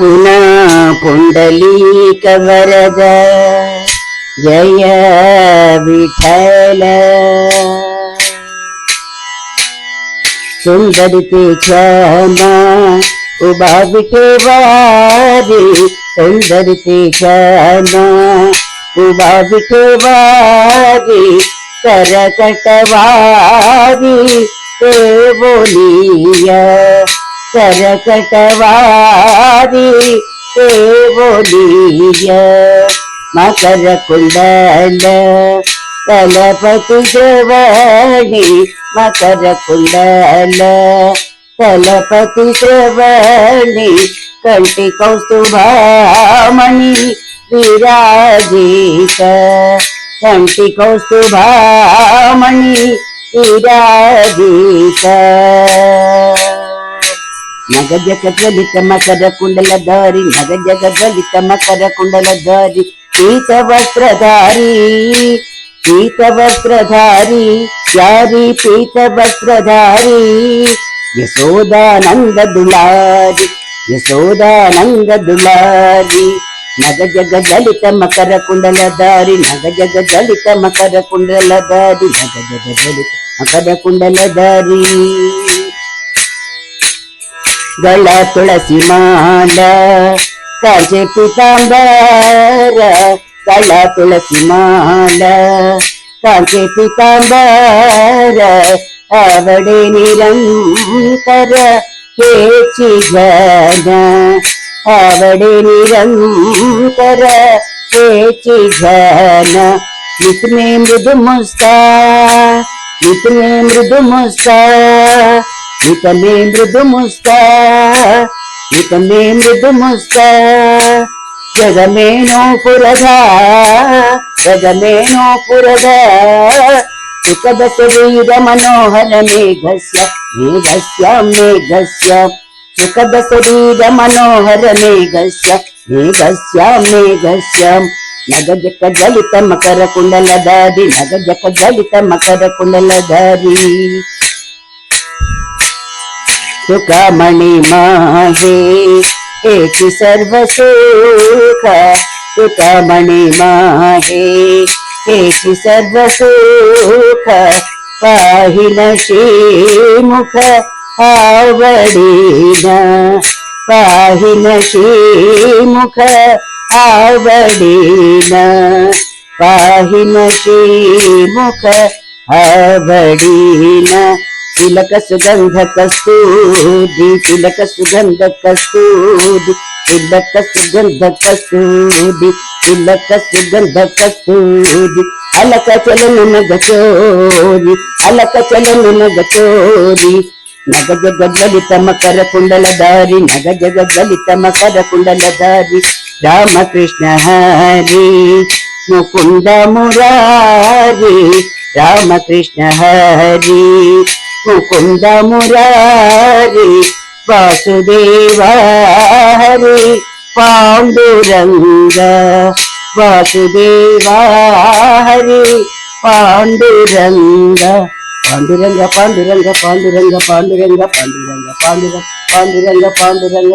पुना पुण्डलीकवरद जय विठल सुंदर के क्षमा उबा विठवारी सुंदर के क्षमा उबा विठवारी करकटवारी बोलिया కరకటవారి దేవోలీయ మకర కుండల తలపతి శ్రవణి మకర కుండల తలపతి శ్రవణి కంటి కౌస్తుభామణి విరాజిత కంటి కౌస్తుభామణి విరాజిత నగ జగద్వలిత మకర కుండల దారి నగ జగద్వలిత మకర కుండల దారి పీత వస్త్రధారి పీత వస్త్రధారి యారి పీత వస్త్రధారి యశోదానంద దులారి యశోదానంద దులారి నగ జగ దళిత మకర కుండల దారి నగ జగ దళిత మకర కుండల దారి నగ జగ దళిత మకర కుండల దారి ಗಳ ತುಳಸಿ ಮಾಲ ಕಾಜೆ ಪಿತಾಂಬರ ಗಳ ತುಳಸಿ ಮಾಲ ಕಾಜೆ ಪಿತಾಂಬರ ಅವಡೆ ನಿರಂತರ ಕೇಚಿಗನ ಅವಡೆ ನಿರಂತರ ಕೇಚಿಗನ ಇತನೆ ಮೃದು ಮುಸ್ತ ಇತನೆ ಮೃದು ಮುಸ್ತ ఇక నితనే మృదు ఇక నితనే మృదు ముస్తా జగమేనో పురద జగమేనో పురద. సుఖద శరీర మనోహర మేఘస్య మేఘస్య మేఘస్య. సుఖద శరీర మనోహర మేఘస్య మేఘస్య మేఘస్య. నగ జక జలిత మకర కుండల దారి నగ జక జలిత మకర కుండల దారి. तुकामणि माहे एति सर्वसुख तुकामणि माहे एति सर्वसुख पाहि न श्रीमुख आवडीन। पाहि न श्रीमुख आवडीन। पाहि न श्रीमुख आवडीन। తిలక సుగంధ కస్తూరి తిలక సుగంధ కస్తూరి తిలక సుగంధ కస్తూరి తిలక సుగంధ కస్తూరి. అలక చలను నగచోరి అలక చలను నగచోరి నగజగలిత మకర కుండల దారి నగజగలిత మకర కుండల దారి. రామకృష్ణ హరి ముకుంద మురారి రామకృష్ణ హరి. ముకుంద మురారి వాసుదేవ హరి పాండురంగ వాసుదేవ హరి పాండురంగ పాండురంగ పాండురంగ పాండురంగ పాండురంగ పాండురంగ పాండురంగ పాండురంగ పాండురంగ